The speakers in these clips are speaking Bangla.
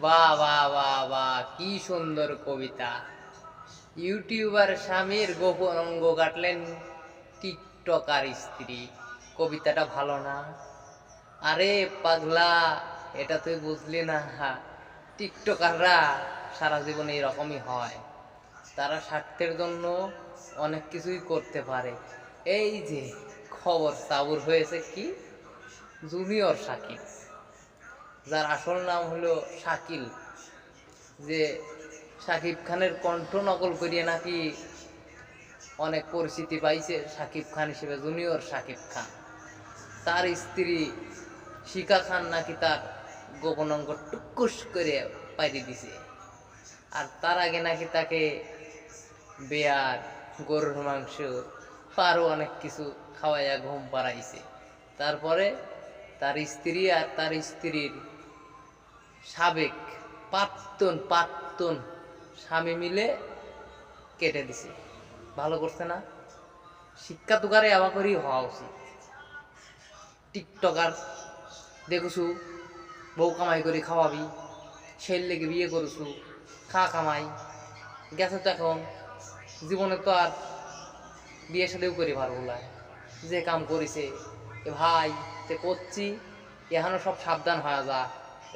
বাহ বাহ বাহ বাহ, কি সুন্দর কবিতা। ইউটিউবার স্বামীর গোপন অঙ্গ কাটলেন টিকটকার স্ত্রী। কবিতাটা ভালো না? আরে পাগলা, এটা তুই বুঝলি না। টিকটকাররা সারা জীবন এরকমই হয়। তারা স্বার্থের জন্য অনেক কিছুই করতে পারে। এই যে খবর, সাবুর হয়েছে কি? জুনিয়র সাকিব। যার আসল নাম হলো শাকিল। যে শাকিব খানের কণ্ঠ নকল করিয়ে নাকি অনেক পরিচিতি পাইছে শাকিব খান হিসেবে, জুনিয়র শাকিব খান। তার স্ত্রী শিকা খান নাকি তার গোপন অঙ্গ টুকুস করে পাইরে দিছে। আর তার আগে নাকি তাকে বেয়ার, গরুর মাংস আরও অনেক কিছু খাওয়াইয়া ঘুম পাড়াইছে। তারপরে তার স্ত্রী আর তার স্ত্রীর সাবেক প্রাক্তন প্রাক্তন স্বামী মিলে কেটে দিছে। ভালো করছে না। শিক্ষা তুকারে আবার করেই হওয়া উচিত। টিকটকার, দেখুছু, বউ কামাই করে খাওয়াবি সেই লেগে বিয়ে করছু, খা কামাই, গেছে তো এখন। জীবনে তো আর বিয়ে সাথেও করি পারব না। যে কাম করেছে, এ ভাই, তে করছি, এখনও সব সাবধান হয়ে যা।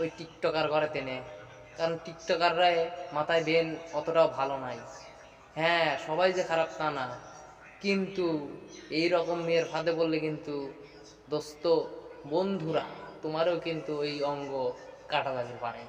ওই টিকটকার ঘরে তেনে কারণ টিকটকাররা মাথায় বেন অতটাও ভালো নাই। হ্যাঁ সবাই যে খারাপ তা না। কিন্তু এই রকম মেয়ের ফাঁদে বললে কিন্তু দোস্ত, বন্ধুরা, তোমারও কিন্তু ওই অঙ্গ কাটা লাগতে পারে।